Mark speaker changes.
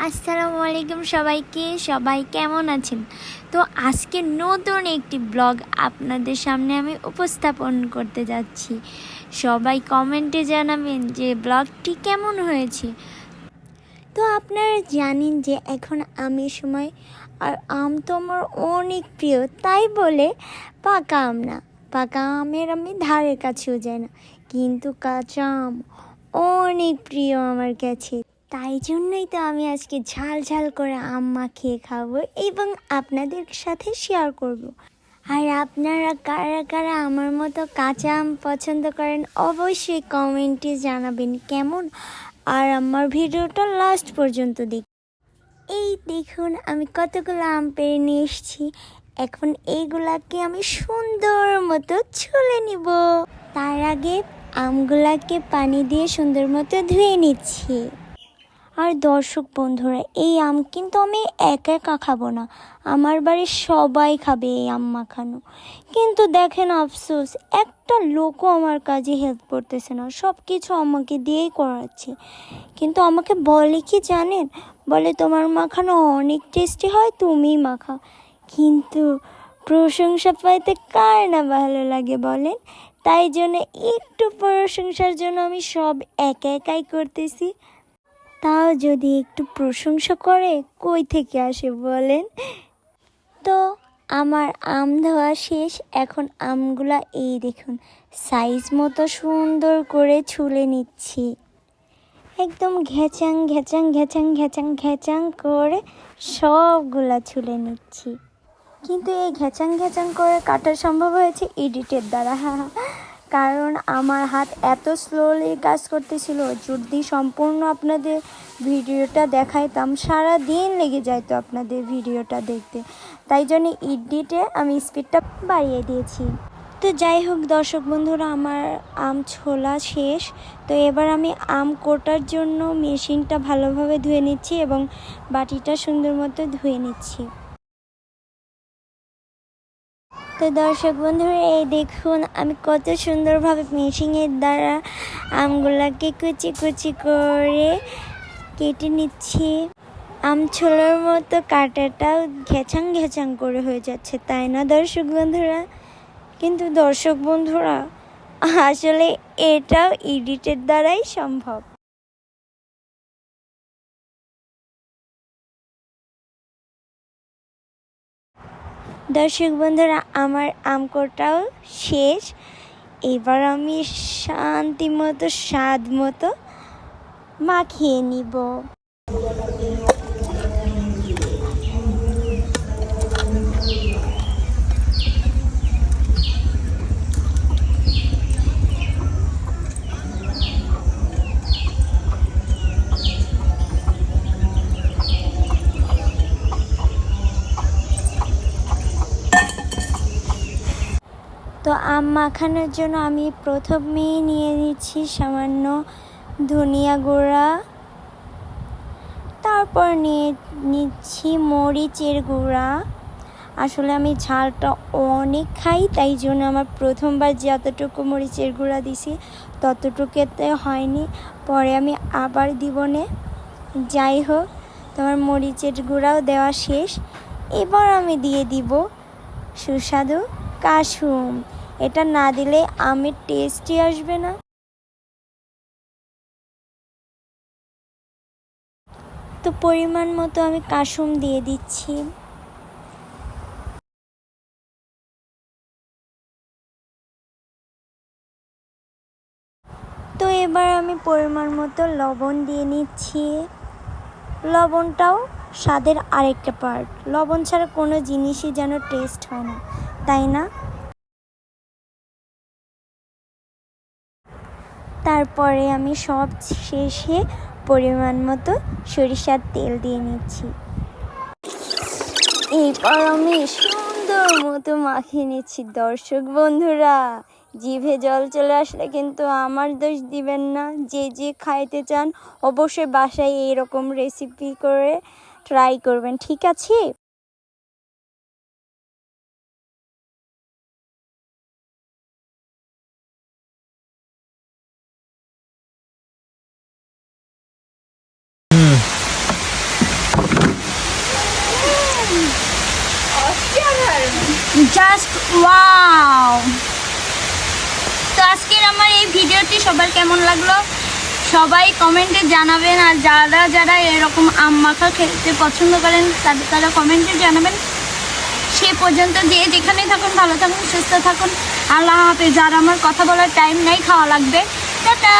Speaker 1: আসসালামু আলাইকুম সবাইকে, সবাই কেমন আছেন? তো আজকে নতুন একটি ব্লগ আপনাদের সামনে আমি উপস্থাপন করতে যাচ্ছি। সবাই কমেন্টে জানাবেন যে ব্লগটি কেমন হয়েছে। তো আপনারা জানেন যে এখন আমের সময় আর আম তো আমার অনেক প্রিয়, তাই বলে পাকা আম না। পাকা আমের আমি ধারের কাছেও যাই না, কিন্তু কাঁচা আম অনেক প্রিয় আমার কাছে। তাই জন্যই তো আমি আজকে ঝাল ঝাল করে আম মাখিয়ে খাব এবং আপনাদের সাথে শেয়ার করব। আর আপনারা কারা কারা আমার মতো কাঁচা আম পছন্দ করেন, অবশ্যই কমেন্টে জানাবেন কেমন। আর আমার ভিডিওটা লাস্ট পর্যন্ত দেখ এই দেখুন, আমি কতগুলো আম পেরে নিয়ে এসেছি। এখন এইগুলাকে আমি সুন্দর মতো ছুলে নিব। তার আগে আমগুলাকে পানি দিয়ে সুন্দর মতো ধুয়ে নিচ্ছি। আর দর্শক বন্ধুরা, এই আম কিন্তু আমি একা একা খাব না। আমার বাড়ির সবাই খাবে এই আম মাখানো। কিন্তু দেখেন আফসোস, একটা লোকও আমার কাজে হেল্প করতেছে না। সব কিছু আমাকে দিয়েই করাচ্ছে। কিন্তু আমাকে বলে কি জানেন? বলে, তোমার মাখানো অনেক টেস্টি হয়, তুমিই মাখাও। কিন্তু প্রশংসা পাইতে কার না ভালো লাগে বলেন? তাই জন্য একটু প্রশংসার জন্য আমি সব একা একাই করতেছি। তাও যদি একটু প্রশংসা করে, কই থেকে আসে বলেন? তো আমার আম ধোয়া শেষ, এখন আমগুলা এই দেখুন সাইজ মতো সুন্দর করে ছুলে নিচ্ছি। একদম ঘেচাং ঘেচাং ঘেচাং ঘেচাং ঘেচাং করে সবগুলা ছুলে নিচ্ছি। কিন্তু এই ঘেচাং ঘেচাং করে কাটা সম্ভব হয়েছে এডিটের দ্বারা। কারণ আমার হাত এত স্লোলি কাজ করতেছিল, যদি সম্পূর্ণ আপনাদের ভিডিওটা দেখাইতাম সারা দিন লেগে যাইতো আপনাদের ভিডিওটা দেখতে। তাই জন্য ইডিটে আমি স্পিডটা বাড়িয়ে দিয়েছি। তো যাই হোক দর্শক বন্ধুরা, আমার আম ছোলা শেষ। তো এবার আমি আম কোটার জন্য মেশিনটা ভালোভাবে ধুয়ে নিচ্ছি এবং বাটিটা সুন্দর মতো ধুয়ে নিচ্ছি। তো দর্শক বন্ধুরা, এই দেখুন আমি কত সুন্দরভাবে মেশিনের দ্বারা আমগুলাকে কুচি কুচি করে কেটে নিচ্ছি। আম ছোলার মতো কাটাটাও ঘেচাং ঘেচাং করে হয়ে যাচ্ছে, তাই না দর্শক বন্ধুরা? কিন্তু দর্শক বন্ধুরা, আসলে এটাও এডিটের দ্বারাই সম্ভব। দর্শক বন্ধুরা আমার আমকোটাও শেষ। এবার আমি শান্তি মতো স্বাদ মতো মাখিয়ে নিব তো আম মাখানোর জন্য আমি প্রথমেই নিয়ে নিচ্ছি, সামান্য ধনিয়া গুঁড়া। তারপর নিয়ে নিচ্ছি মরিচের গুঁড়া। আসলে আমি ঝালটা অনেক খাই, তাই জন্য আমার প্রথমবার যতটুকু মরিচের গুঁড়া দিছি, ততটুকুতে হয়নি। পরে আমি আবার দিব নে। যাই হোক, তোমার মরিচের গুঁড়াও দেওয়া শেষ। এবার আমি দিয়ে দিব সুস্বাদু কাসুম এটা না দিলে আমের টেস্টই আসবে না। তো পরিমাণ মতো আমি কাসুম দিয়ে দিচ্ছি। তো এবার আমি পরিমাণ মতো লবণ দিয়ে নিচ্ছি। লবণটাও স্বাদের আরেকটা পার্ট লবণ ছাড়া কোনো জিনিসই যেন টেস্ট হয় না, তাই না? তারপরে আমি সব শেষে পরিমাণ মতো সরিষার তেল দিয়ে নিচ্ছি। এরপর আমি সুন্দর মতো মাখিয়ে নিচ্ছি। দর্শক বন্ধুরা, জিভে জল চলে আসলে কিন্তু আমার দোষ দিবেন না। যে যে খাইতে চান, অবশ্যই বাসায় এইরকম রেসিপি করে ট্রাই করবেন। ঠিক আছে? Hmm.
Speaker 2: জাস্ট ওয়াও তো আজকের আমার এই ভিডিওটি সবার কেমন লাগল? সবাই কমেন্টে জানাবেন, আর যারা যারা এরকম আম মাখা খেলতে পছন্দ করেন তাদের তারা কমেন্টে জানাবেন। সে পর্যন্ত যে যেখানেই থাকুন, ভালো থাকুন, সুস্থ থাকুন। আল্লাহ হাফেজ। আর আমার কথা বলার টাইম নাই, খাওয়া লাগবে। টাটা!